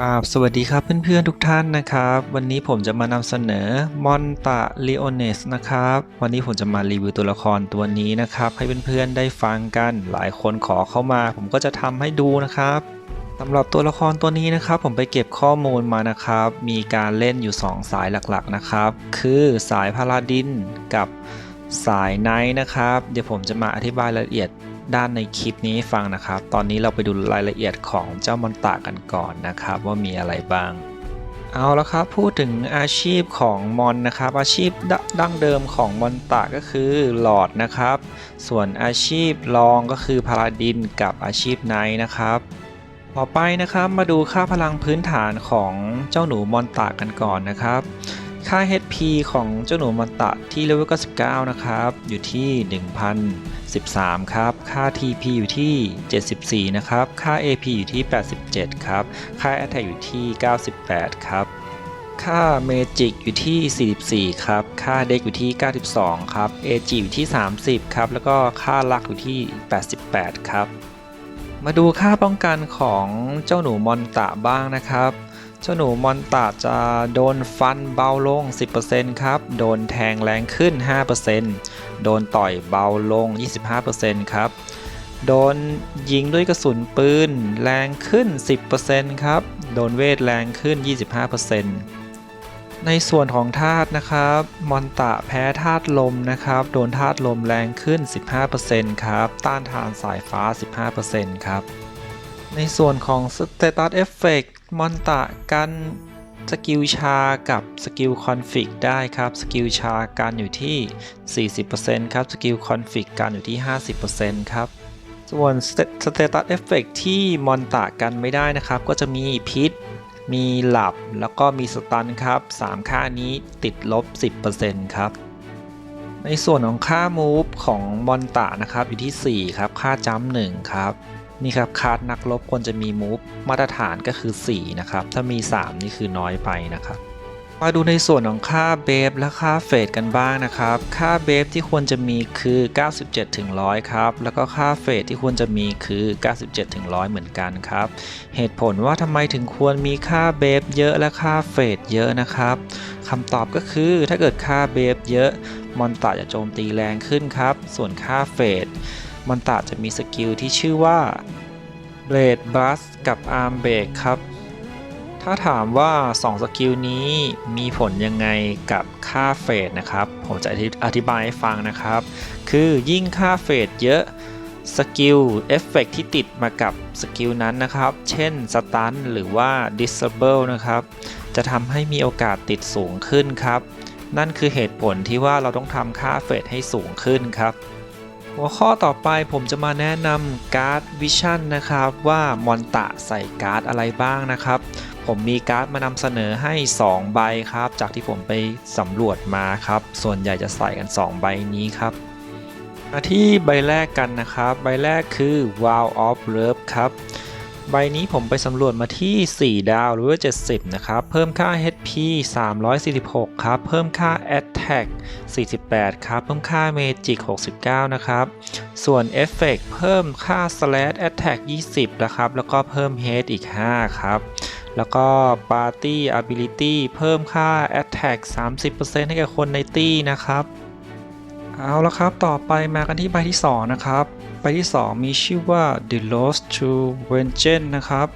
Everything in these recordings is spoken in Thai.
ราบสวัสดีครับเพื่อนๆทุกท่านนะครับ วันนี้ผมจะมานำเสนอมอนตาลีโอเนสนะครับ วันนี้ผมจะมารีวิวตัวละครตัวนี้นะครับ ให้เพื่อนๆได้ฟังกันหลายคนขอเข้ามา ผมก็จะทำให้ดูนะครับสำหรับตัวละครตัวนี้นะครับ ผมไปเก็บข้อมูลมานะครับ มีการเล่นอยู่ 2 สายหลักๆนะครับ คือสายพาลาดินกับสายไนท์นะครับ เดี๋ยวผมจะมาอธิบายรายละเอียด ด้านในคลิปนี้ฟังนะครับ ตอนนี้เราไปดูรายละเอียดของเจ้ามอนตากันก่อนนะครับ ว่ามีอะไรบ้าง เอาละครับพูดถึงอาชีพของมอนนะครับ อาชีพดดั้งเดิมของมอนตาก็คือหลอดนะครับ ส่วนอาชีพรองก็คือพาลาดินกับอาชีพไนท์นะครับต่อไปนะครับมาดูค่าพลังพื้นฐานของเจ้าหนูมอนตากันก่อนนะครับค่า HP ของเจ้าหนูมอนตะที่เลเวล99 นะครับ อยู่ที่ 13 ครับ ค่า TP อยู่ที่ 74 นะครับ ค่า AP อยู่ที่ 87 ครับ ค่า Attack อยู่ที่ 98 ครับ ค่า Magic อยู่ที่ 44 ครับ ค่า Dex อยู่ที่ 92 ครับ AG อยู่ที่ 30 ครับ แล้วก็ค่าลักอยู่ที่ 88 ครับ มาดูค่าป้องกันของเจ้าหนูมอนตะบ้างนะครับ เจ้าหนูมอนตาจะโดนฟันเบาลง 10%ครับ โดนแทงแรงขึ้น 5%โดนต่อยเบาลง 25%ครับ โดนยิงด้วยกระสุนปืนแรงขึ้น 10%ครับ โดนเวทแรงขึ้น 25%ในส่วนของธาตุนะครับ มอนตะแพ้ธาตุลมนะครับ โดนธาตุลมแรงขึ้น 15%ครับ ต้านทานสายฟ้า 15%ครับ ในส่วนของ Status Effect มอนตะกันสกิลชากับสกิลคอนฟิกได้ครับสกิลชาการอยู่ที่ 40%ครับสกิลคอนฟิกการอยู่ที่ 50%ครับส่วน Status Effect ที่มอนตะกันไม่ได้นะครับ ก็จะมีพิษ มีหลับแล้วก็มีสตันครับ 3 ค่านี้ติดลบ 10%ครับ ในส่วนของค่า Move ของมอนตะนะครับอยู่ที่ 4 ครับ ค่าจัมป์1ครับ นี่ครับคาร์ดนักรบควรจะมีมูฟมาตรฐานก็คือ 4 นะครับ ถ้ามี 3 นี่คือน้อยไปนะครับ มาดูในส่วนของค่าเบฟและค่าเฟดกันบ้างนะครับ ค่าเบฟที่ควรจะมีคือ 97ถึง100 ครับ แล้วก็ค่าเฟดที่ควรจะมีคือ 97ถึง100 เหมือนกันครับ เหตุผลว่าทำไมถึงควรมีค่าเบฟเยอะและค่าเฟดเยอะนะครับคำตอบก็คือถ้าเกิดค่าเบฟเยอะ มอนตาจะโจมตีแรงขึ้นครับ ส่วนค่าเฟด มอนตาจะมีสกิลที่ชื่อว่า Blade Blast กับ Arm Break ครับ ถ้าถามว่า 2 สกิลนี้มีผลยังไงกับค่าเฟดนะครับ ผมจะอธิบายให้ฟังนะครับ คือยิ่งค่าเฟดเยอะสกิลเอฟเฟกที่ติดมากับสกิลนั้นนะครับ เช่นสตันหรือว่า Disable นะครับ จะทำให้มีโอกาสติดสูงขึ้นครับ นั่นคือเหตุผลที่ว่าเราต้องทำค่าเฟดให้สูงขึ้นครับ หัวข้อต่อไปผมจะมาแนะนำการ์ดวิชั่นนะครับว่ามอนตะใส่การ์ดอะไรบ้างนะครับ ผมมีการ์ดมานำเสนอให้ 2 ใบครับ จากที่ผมไปสำรวจมาครับ ส่วนใหญ่จะใส่กัน 2 ใบนี้ครับมาที่ใบแรกกันนะครับ ใบแรกคือ Wow of Love ครับ ใบนี้ผมไปสำรวจมาที่ 4 ดาวหรือว่า 70 นะครับ เพิ่มค่า HP 346 ครับ เพิ่มค่า Attack 48 ครับ เพิ่มค่า Magic 69 นะครับ ส่วน Effect เพิ่มค่า Slash Attack 20 นะครับ แล้วก็เพิ่ม Head อีก 5 ครับ แล้วก็ Party Ability เพิ่มค่า Attack 30%ให้กับคนในตี้นะครับ เอาละครับ ต่อไปมากันที่ใบที่ 2 นะครับใบ ที่ 2 มีชื่อว่า The Lost to Vengeance นะครับ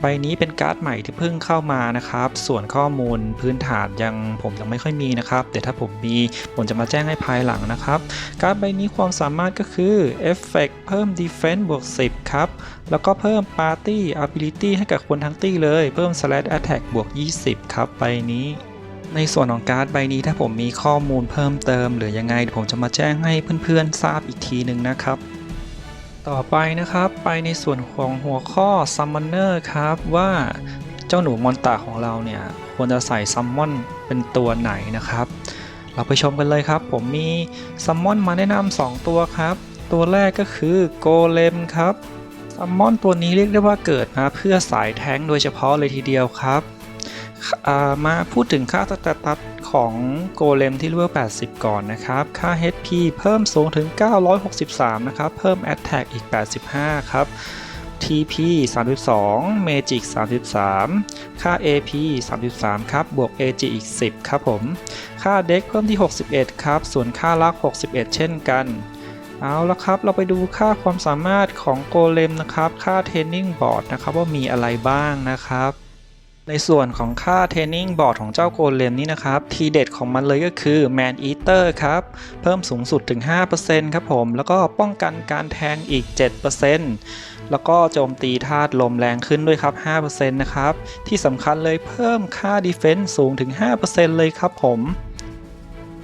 ใบนี้เป็นการ์ดใหม่ที่เพิ่งเข้ามานะครับ ส่วนข้อมูลพื้นฐานยังผมยังไม่ค่อยมีนะครับ แต่ถ้าผมมีผมจะมาแจ้งให้ภายหลังนะครับ การ์ดใบนี้ความสามารถก็คือ Effect เพิ่ม Defense บวก 10 ครับ แล้วก็เพิ่ม Party Ability ให้กับคนทั้งตี้เลย เพิ่ม Slash Attack บวก 20 ครับใบนี้ในส่วนของการ์ดใบนี้ถ้าผมมีข้อมูลเพิ่มเติม หรือยังไงผมจะมาแจ้งให้เพื่อนๆทราบอีกทีหนึ่งนะครับ ต่อไปนะครับไปในส่วนของหัวข้อ Summoner ครับว่าเจ้าหนูมอนตาของเราเนี่ยควรจะใส่ซัมมอนเป็นตัวไหนนะครับ เราไปชมกันเลยครับ ผมมีซัมมอนมาแนะนำสองตัวครับ ตัวแรกก็คือโกเลมครับซัมมอนตัวนี้เรียกได้ว่าเกิดมาเพื่อสายแท้งโดยเฉพาะเลยทีเดียวครับ มาพูดถึงค่าสแตตัส ของโกเลมที่เลเวล 80 ก่อนนะครับ ค่า HP เพิ่มสูงถึง 963 นะครับ เพิ่ม Attack อีก 85 ครับ TP 32 Magic 33 ค่า AP 33 ครับ บวก AG อีก 10 ครับผม ค่าเด็กเพิ่มที่ 61 ครับ ส่วนค่าลัก 61 เช่นกันเอาละครับ เราไปดูค่าความสามารถของโกเลมนะครับ ค่าเทรนนิ่งบอร์ดนะครับว่ามีอะไรบ้างนะครับ ในส่วนของค่าเทนนิ่งบอร์ดของเจ้าโกเลมนี่นะครับ ทีเด็ดของมันเลยก็คือ Man Eater ครับ เพิ่มสูงสุดถึง 5%ครับผม แล้วก็ป้องกันการแทงอีก 7%แล้วก็โจมตีธาตุลมแรงขึ้นด้วยครับ 5%นะครับ ที่สำคัญเลยเพิ่มค่า Defense สูงถึง 5%เลยครับผม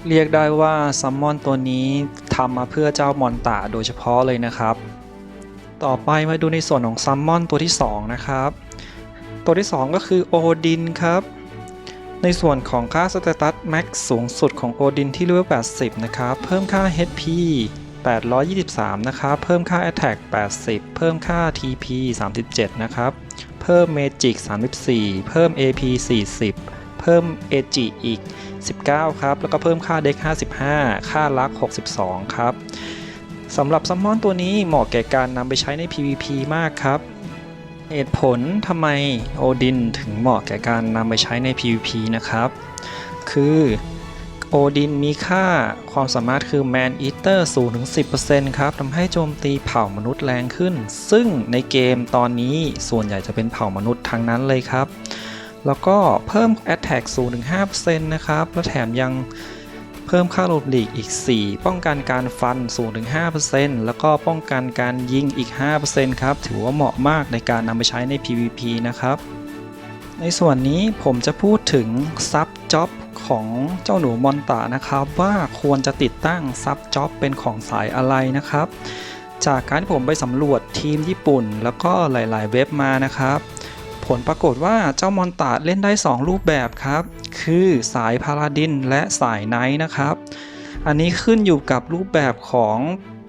เรียกได้ว่าซัมมอนตัวนี้ทำมาเพื่อเจ้ามอนตาโดยเฉพาะเลยนะครับ ต่อไปมาดูในส่วนของซัมมอนตัวที่ 2 นะครับ ตัวที่ 2 ก็คือโอดินครับ ในส่วนของค่าสเตตัสแม็กสูงสุดของโอดินที่เลเวล80 นะครับ เพิ่มค่า HP 823 นะครับ เพิ่มค่า Attack 80 เพิ่มค่า TP 37 นะครับ เพิ่ม Magic 34 เพิ่ม AP 40 เพิ่ม AG อีก 19 ครับ แล้วก็เพิ่มค่าเด็ก55 ค่าลัก 62 ครับสำหรับซัมมอนตัวนี้เหมาะแก่การนำไปใช้ใน PVP มากครับ เหตุผลทำไมโอดินถึงเหมาะแก่การนำไปใช้ใน PVP นะครับ คือโอดินมีค่าความสามารถคือ Man Eater สูงถึง 10%ครับทำให้โจมตีเผ่ามนุษย์แรงขึ้น ซึ่งในเกมตอนนี้ส่วนใหญ่จะเป็นเผ่ามนุษย์ทั้งนั้นเลยครับ แล้วก็เพิ่ม Attack สูงถึง 5%นะครับ และแถมยัง เพิ่มค่าหลบหลีกอีก 4 ป้องกันการฟันสูงถึง 5%แล้วก็ป้องกันการยิงอีก 5%ครับ ถือว่าเหมาะมากในการนำไปใช้ใน PVP นะครับ ในส่วนนี้ผมจะพูดถึงซับจ็อบของเจ้าหนูมอนตานะครับ ว่าควรจะติดตั้งซับจ็อบเป็นของสายอะไรนะครับ จากการที่ผมไปสำรวจทีมญี่ปุ่น แล้วก็หลาย ๆ เว็บมานะครับ ผลปรากฏว่าเจ้ามอนตาเล่นได้ 2 รูปแบบครับ คือสายพาลาดินและสายไนท์นะครับ อันนี้ขึ้นอยู่กับรูปแบบของ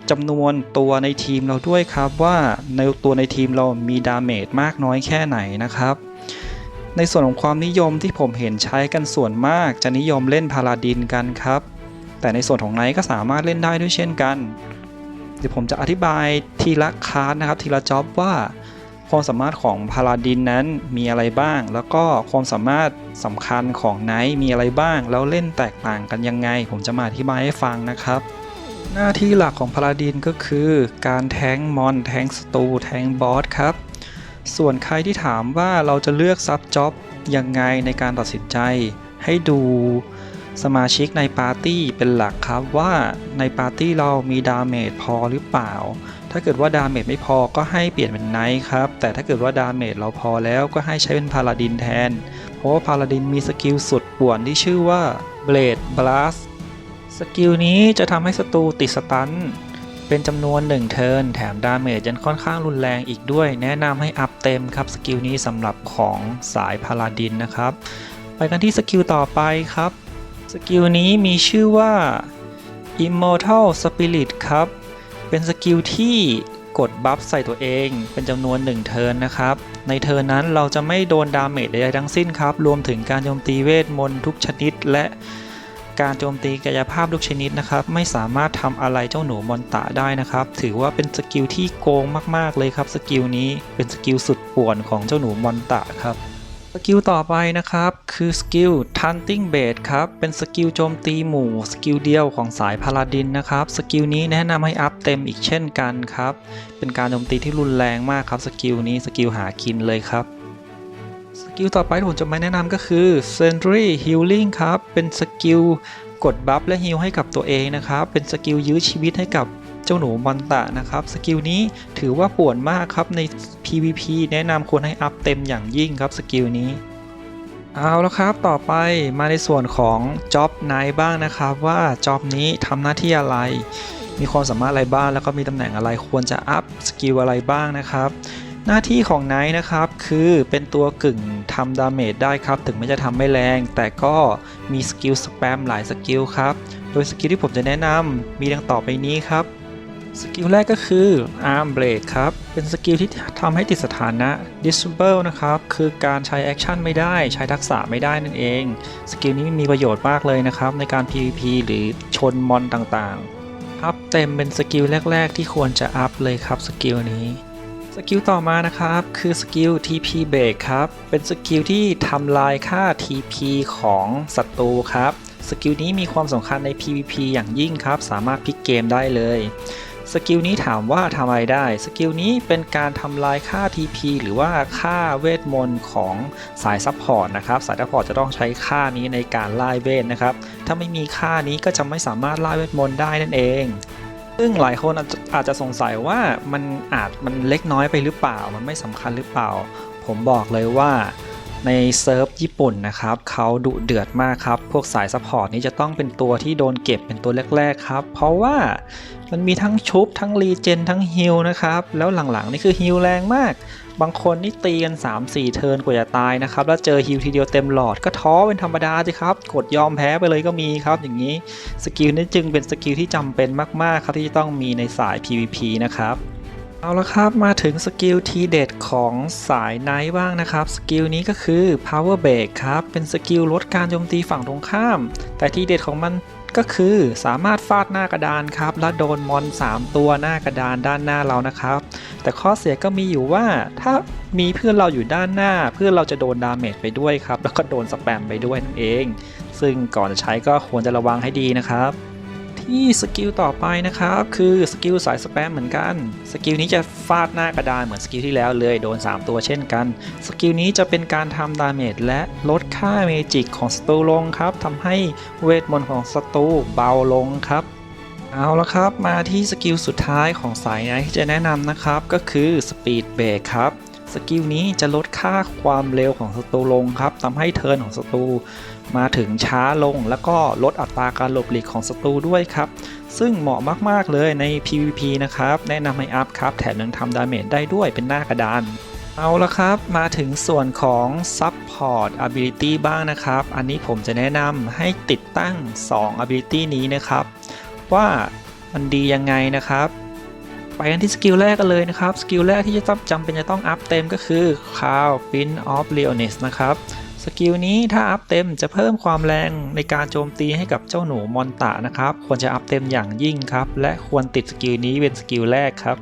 จำนวนตัวในทีมเราด้วยครับว่าในตัวในทีมเรามีดาเมจมากน้อยแค่ไหนนะครับ ในส่วนของความนิยมที่ผมเห็นใช้กันส่วนมากจะนิยมเล่นพาลาดินกันครับ แต่ในส่วนของไนท์ก็สามารถเล่นได้ด้วยเช่นกัน เดี๋ยวผมจะอธิบายทีละคลาสนะครับ ทีละจ็อบว่า ความสามารถของพาลาดินนั้นมีอะไรบ้าง แล้วก็ความสามารถสำคัญของไนท์มีอะไรบ้าง แล้วเล่นแตกต่างกันยังไง ผมจะมาอธิบายให้ฟังนะครับ หน้าที่หลักของพาลาดินก็คือ การแทงมอน แทงค์ศัตรูแทงบอสครับ ส่วนใครที่ถามว่าเราจะเลือกซับจ็อบยังไงในการตัดสินใจ ให้ดูสมาชิกในปาร์ตี้เป็นหลักครับว่าในปาร์ตี้เรามีดาเมจพอหรือเปล่า ถ้าเกิดว่าดาเมจไม่พอก็ให้เปลี่ยนเป็นไนท์ครับ แต่ถ้าเกิดว่าดาเมจเราพอแล้วก็ให้ใช้เป็นพาลาดินแทน เพราะว่าพาลาดินมีสกิลสุดป่วนที่ชื่อว่า Blade Blast สกิลนี้จะทำให้ศัตรูติดสตันเป็นจำนวน 1 เทิร์นแถมดาเมจยังค่อนข้างรุนแรงอีกด้วย แนะนำให้อัพเต็มครับสกิลนี้สำหรับของสายพาลาดินนะครับ ไปกันที่สกิลต่อไปครับ สกิลนี้มีชื่อว่า Immortal Spirit ครับ เป็นสกิลที่กดบัฟใส่ตัวเองเป็นจำนวน 1 เทิร์นนะครับ ในเทิร์นนั้นเราจะไม่โดนดาเมจใดๆทั้งสิ้นครับ รวมถึงการโจมตีเวทมนต์ทุกชนิด และการโจมตีกายภาพทุกชนิดนะครับ ไม่สามารถทำอะไรเจ้าหนูมอนตะได้นะครับ ถือว่าเป็นสกิลที่โกงมากๆเลยครับ สกิลนี้เป็นสกิลสุดป่วนของเจ้าหนูมอนตะครับ กิลต่อไปนะครับ คือสกิล Hunting Bait ครับ เป็นสกิลโจมตีหมู่สกิลเดียวของสายพาลาดินนะครับ สกิลนี้แนะนำให้อัพเต็มอีกเช่นกันครับ เป็นการโจมตีที่รุนแรงมากครับ สกิลนี้สกิลหากินเลยครับสกิลต่อไปที่ผมจะมาแนะนำก็คือ Sentry Healing ครับ เป็นสกิลกดบัฟและฮิลให้กับตัวเองนะครับ เป็นสกิลยื้อชีวิตให้กับ เจ้าหนูมอนตะนะครับ สกิลนี้ถือว่าป่วนมากครับใน PVP แนะนำควรให้อัพเต็มอย่างยิ่งครับสกิลนี้เอาแล้วครับ ต่อไปมาในส่วนของจ็อบไนบ้างนะครับ ว่าจ็อบนี้ทำหน้าที่อะไร มีความสามารถอะไรบ้าง แล้วก็มีตำแหน่งอะไรควรจะอัพสกิลอะไรบ้างนะครับ หน้าที่ของไนท์นะครับคือเป็นตัวกึ่งทำดาเมจได้ครับ ถึงแม้จะทำไม่แรง แต่ก็มีสกิลสแปมหลายสกิลครับ โดยสกิลที่ผมจะแนะนำมีดังต่อไปนี้ครับ สกิลแรกก็คือ Arm Blade ครับ เป็นสกิลที่ทำให้ติดสถานะ Disable นะครับ คือการใช้แอคชั่นไม่ได้ ใช้ทักษะไม่ได้นั่นเอง สกิลนี้มีประโยชน์มากเลยนะครับ ในการ PVP หรือชนมอนต่างๆ อัพเต็มเป็นสกิลแรก ๆ ที่ควรจะอัพเลยครับสกิลนี้สสกิลต่อมานะครับ คือสกิล TP Break ครับ เป็นสกิลที่ทำลายค่า TP ของศัตรูครับสกิลนี้มีความสำคัญใน PVP อย่างยิ่งครับ สามารถพลิกเกมได้เลย สกิลนี้ถามว่าทำอะไรได้ สกิลนี้เป็นการทำลายค่า TP หรือว่าค่าเวทมนต์ของสายซัพพอร์ตนะครับ สายซัพพอร์ตจะต้องใช้ค่านี้ในการไล่เวทนะครับ ถ้าไม่มีค่านี้ก็จะไม่สามารถไล่เวทมนต์ได้นั่นเอง ซึ่งหลายคนอาจจะอาจจะสงสัยว่ามันอาจมันเล็กน้อยไปหรือเปล่า มันไม่สำคัญหรือเปล่า ผมบอกเลยว่า ในเซิร์ฟญี่ปุ่นนะครับเขาดุเดือดมากครับ พวกสายซัพพอร์ตนี้จะต้องเป็นตัวที่โดนเก็บเป็นตัวแรกๆครับ เพราะว่ามันมีทั้งชุบ ทั้งรีเจน ทั้งฮิลนะครับ แล้วหลังๆนี่คือฮิลแรงมาก บางคนนี่ตีกัน 3-4 เทิร์นกว่าจะตายนะครับ แล้วเจอฮิลทีเดียวเต็มหลอดก็ท้อเป็นธรรมดาสิครับ กดยอมแพ้ไปเลยก็มีครับ อย่างนี้สกิลนี้จึงเป็นสกิลที่จำเป็นมากๆครับที่จะต้องมีในสาย PVP นะครับ เอาละครับมาถึงสกิลทีเด็ดของสายไนท์บ้างนะครับ สกิลนี้ก็คือ Power Break ครับ เป็นสกิลลดการโจมตีฝั่งตรงข้าม แต่ทีเด็ดของมันก็คือสามารถฟาดหน้ากระดานครับ แล้วโดนมอน 3 ตัวหน้ากระดานด้านหน้าเรานะครับ แต่ข้อเสียก็มีอยู่ว่าถ้ามีเพื่อนเราอยู่ด้านหน้า เพื่อนเราจะโดนดาเมจไปด้วยครับ แล้วก็โดนสแปมไปด้วยนั่นเอง ซึ่งก่อนจะใช้ก็ควรจะระวังให้ดีนะครับ ที่สกิลต่อไปนะครับ คือสกิลสายสแปมเหมือนกัน สกิลนี้จะฟาดหน้ากระดานเหมือนสกิลที่แล้วเลยโดน 3 ตัวเช่นกัน สกิลนี้จะเป็นการทำดาเมจและลดค่าเมจิกของศัตรูลงครับทำให้เวทมนต์ของศัตรูเบาลงครับเอาละครับ มาที่สกิลสุดท้ายของสายไนท์ที่จะแนะนำนะครับ ก็คือสปีดเบรกครับ สกิลนี้จะลดค่าความเร็วของศัตรูลงครับทำให้เทิร์นของศัตรูมาถึงช้าลง แล้วก็ลดอัตราการหลบหลีกของศัตรูด้วยครับ ซึ่งเหมาะมาก ๆ เลยใน PVP นะครับ แนะนำให้อัพครับ แถมยังทำดาเมจได้ด้วยเป็นหน้ากระดานเอาละครับมาถึงส่วนของ Support Ability บ้างนะครับ อันนี้ผมจะแนะนำให้ติดตั้ง 2 Ability นี้นะครับ ว่ามันดียังไงนะครับ ไปกันที่สกิลแรกกันเลยนะครับ สกิลแรกที่จะต้องจำเป็นจะต้องอัพเต็มก็คือ Cloud Pin of Leonis นะครับ สกิลนี้ถ้าอัพเต็มจะเพิ่มความแรงในการโจมตีให้กับเจ้าหนูมอนตะนะครับ ควรจะอัพเต็มอย่างยิ่งครับ และควรติดสกิลนี้เป็นสกิลแรกครับ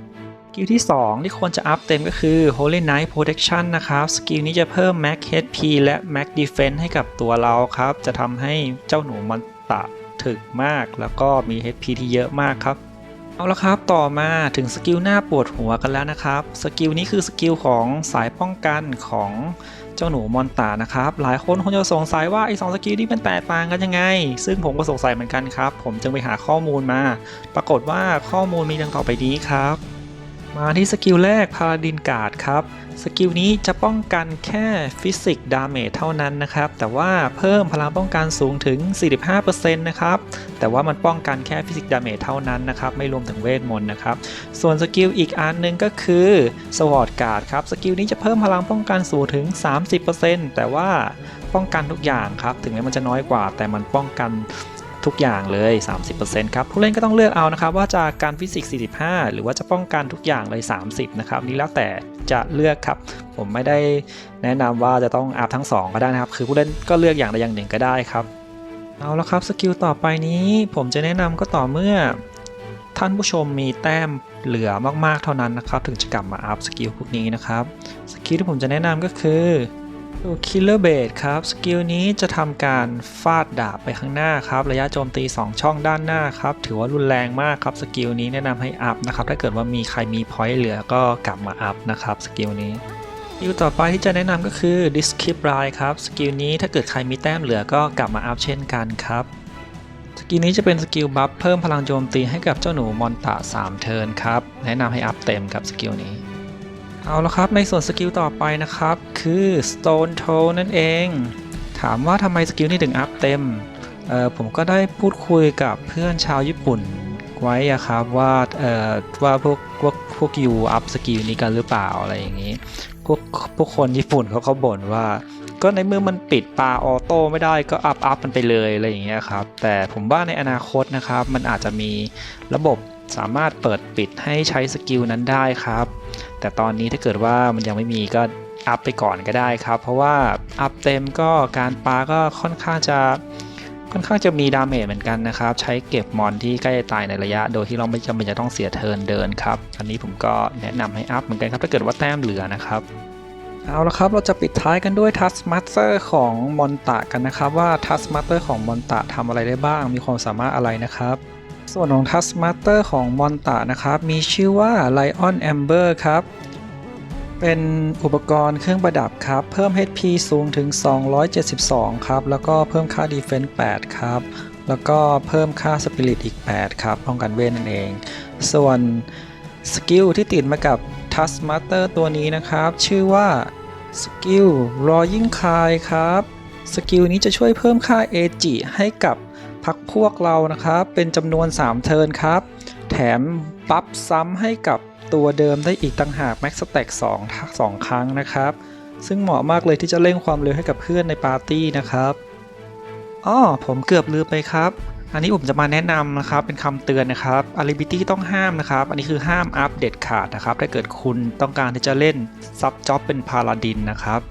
สกิลที่ 2 ที่ควรจะอัพเต็มก็คือ Holy Knight Protection นะครับ สกิลนี้จะเพิ่ม Max HP และ Max Defense ให้กับตัวเราครับ จะทำให้เจ้าหนูมอนตะถึกมาก แล้วก็มี HP ที่เยอะมากครับ เอาละครับต่อมาถึงสกิลหน้าปวดหัวกันแล้วนะครับ สกิลนี้คือสกิลของสายป้องกันของเจ้าหนูมอนตานะครับ หลายคนคงจะสงสัยว่าไอ้สองสกิลนี้มันแตกต่างกันยังไง ซึ่งผมก็สงสัยเหมือนกันครับ ผมจึงไปหาข้อมูลมา ปรากฏว่าข้อมูลมีดังต่อไปนี้ครับ มาที่สกิลแรกพาราดินการ์ดครับ สกิลนี้จะป้องกันแค่ฟิสิกดาเมจเท่านั้นนะครับ แต่ว่าเพิ่มพลังป้องกันสูงถึง 45%นะครับ แต่ว่ามันป้องกันแค่ฟิสิกดาเมจเท่านั้นนะครับ ไม่รวมถึงเวทมนต์นะครับ ส่วนสกิลอีกอันหนึ่งก็คือสวอตการ์ดครับ สกิลนี้จะเพิ่มพลังป้องกันสูงถึง 30%แต่ว่าป้องกันทุกอย่างครับ ถึงแม้มันจะน้อยกว่า แต่มันป้องกัน ทุกอย่างเลย 30%ครับผู้เล่นก็ต้องเลือกเอานะครับว่าจะการฟิสิกส์ 45 หรือว่าจะป้องกันทุกอย่างเลย 30 นะครับนี่แล้วแต่จะเลือกครับ ผมไม่ได้แนะนำว่าจะต้องอัพทั้ง 2 ก็ได้นะครับ คือผู้เล่นก็เลือกอย่างใดอย่างหนึ่งก็ได้ครับเอาละครับสกิลต่อไปนี้ ผมจะแนะนำก็ต่อเมื่อ ท่านผู้ชมมีแต้มเหลือมากๆเท่านั้นนะครับ ถึงจะกลับมาอัพสกิลพวกนี้นะครับสกิลที่ผมจะแนะนำก็คือ Killer b a s ครับ สกิลนี้จะทำการฟาดดาบไปข้างหน้าครับ ระยะโจมตี 2 ช่องด้านหน้าครับ ถือว่ารุนแรงมากครับ สกิลนี้แนะนำให้อัพนะครับ ถ้าเกิดว่ามีใครมีพอยต์เหลือก็กลับมาอัพนะครับ สกิลนี้สกิลต่อไปที่จะแนะนำก็คือ Discip r i ครับ สกิลนี้ถ้าเกิดใครมีแต้มเหลือก็กลับมาอัพเช่นกันครับ สกิลนี้จะเป็นสกิลบัฟเพิ่มพลังโจมตีให้กับเจ้าหนูมอนตะ3เทิร์นครับ แนะนำให้อัพเต็มกับสกิลนี้ เอาละครับในส่วนสกิลต่อไปนะครับ คือ Stone Toe นั่นเอง ถามว่าทำไมสกิลนี้ถึงอัพเต็มผมก็ได้พูดคุยกับเพื่อนชาวญี่ปุ่นไว้อะครับว่าเอ่อว่าพวกพวกพวกยูอัพสกิลนี้กันหรือเปล่าอะไรอย่างนี้พวกพวกคนญี่ปุ่นเขาเขาบ่นว่า ก็ในเมื่อมันปิดปลาออโต้ไม่ได้ก็อัพอัพมันไปเลยอะไรอย่างเงี้ยครับแต่ผมว่าในอนาคตนะครับ มันอาจจะมีระบบสามารถเปิดปิดให้ใช้สกิลนั้นได้ครับ แต่ตอนนี้ถ้าเกิดว่ามันยังไม่มีก็อัพไปก่อนก็ได้ครับ เพราะว่าอัพเต็มก็การปาก็ค่อนข้างจะค่อนข้างจะมีดาเมจเหมือนกันนะครับ ใช้เก็บมอนที่ใกล้จะตายในระยะ โดยที่เราไม่จำเป็นจะต้องเสียเทินเดินครับ อันนี้ผมก็แนะนำให้อัพเหมือนกันครับ ถ้าเกิดว่าแต้มเหลือนะครับ เอาละครับ เราจะปิดท้ายกันด้วยทัสมาสเตอร์ของมอนตะกันนะครับ ว่าทัสมาสเตอร์ของมอนตะทำอะไรได้บ้าง มีความสามารถอะไรนะครับ ส่วนของทัสมาสเตอร์ของมอนตะนะครับ มีชื่อว่า Lion Amber ครับ เป็นอุปกรณ์เครื่องประดับครับ เพิ่ม HP สูงถึง 272 ครับ แล้วก็เพิ่มค่า Defense 8 ครับ แล้วก็เพิ่มค่า Spirit อีก 8 ครับ ป้องกันเวทนั่นเอง ส่วนสกิลที่ติดมากับ Task Master ตัวนี้นะครับ ชื่อว่าสกิล Roaring Cry ครับ สกิลนี้จะช่วยเพิ่มค่า AG ให้กับ พักพวกเรานะครับ เป็นจำนวน 3 เทิร์นครับ แถมบัฟซ้ำให้กับตัวเดิมได้อีกต่างหาก Max Stack 2ทัก2ครั้งนะครับ ซึ่งเหมาะมากเลยที่จะเร่งความเร็วให้กับเพื่อนในปาร์ตี้นะครับอ้อผมเกือบลืมไปครับ อันนี้ผมจะมาแนะนำนะครับ เป็นคำเตือนนะครับ a l i b i t y ต้องห้ามนะครับ อันนี้คือห้ามอัพเด็ดขาดนะครับ ถ้าเกิดคุณต้องการที่จะเล่นซับจ็อบเป็นพาลาดินนะครับ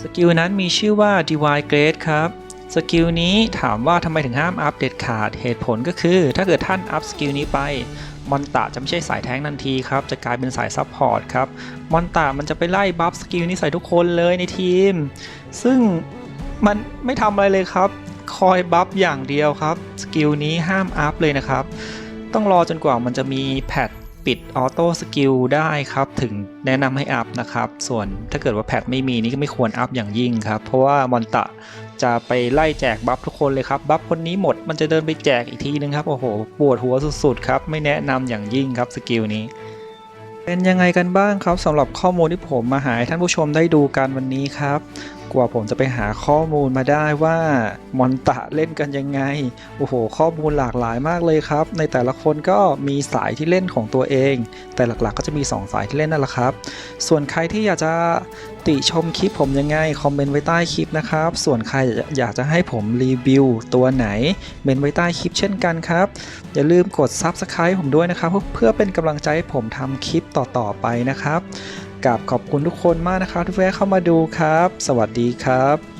สกิลนั้นมีชื่อว่า Divine Grace ครับ สกิลนี้ถามว่าทำไมถึงห้ามอัพเด็ดขาดเหตุผลก็คือ ถ้าเกิดท่านอัพสกิลนี้ไป มอนตะจะไม่ใช่สายแท้งทันทีครับ จะกลายเป็นสายซับพอร์ตครับ มอนตะมันจะไปไล่บัฟสกิลนี้ใส่ทุกคนเลยในทีม ซึ่งมันไม่ทำอะไรเลยครับ คอยบัฟอย่างเดียวครับ สกิลนี้ห้ามอัพเลยนะครับ ต้องรอจนกว่ามันจะมีแพทปิดออโต้สกิลได้ครับ ถึงแนะนำให้อัพนะครับ ส่วนถ้าเกิดว่าแพทไม่มีนี่ก็ไม่ควรอัพอย่างยิ่งครับ เพราะว่ามอนตะ จะไปไล่แจกบัฟทุกคนเลยครับ บัฟคนนี้หมดมันจะเดินไปแจกอีกทีนึงครับ โอ้โห ปวดหัวสุดๆครับ ไม่แนะนำอย่างยิ่งครับสกิลนี้ เป็นยังไงกันบ้างครับสำหรับข้อมูลที่ผมมาหาให้ท่านผู้ชมได้ดูกันวันนี้ครับ ว่าผมจะไปหาข้อมูลมาได้ว่ามอนตะเล่นกันยังไง โอ้โห ข้อมูลหลากหลายมากเลยครับ ในแต่ละคนก็มีสายที่เล่นของตัวเอง แต่หลักๆก็จะมี 2 สายที่เล่นนั่นแหละครับ ส่วนใครที่อยากจะติชมคลิปผมยังไง คอมเมนต์ไว้ใต้คลิปนะครับ ส่วนใครอยากจะให้ผมรีวิวตัวไหน เมนไว้ใต้คลิปเช่นกันครับ อย่าลืมกด Subscribe ผมด้วยนะครับ เพื่อเป็นกำลังใจให้ผมทำคลิปต่อๆไปนะครับ กับขอบคุณทุกคนมากนะครับที่แวะเข้ามาดูครับ สวัสดีครับ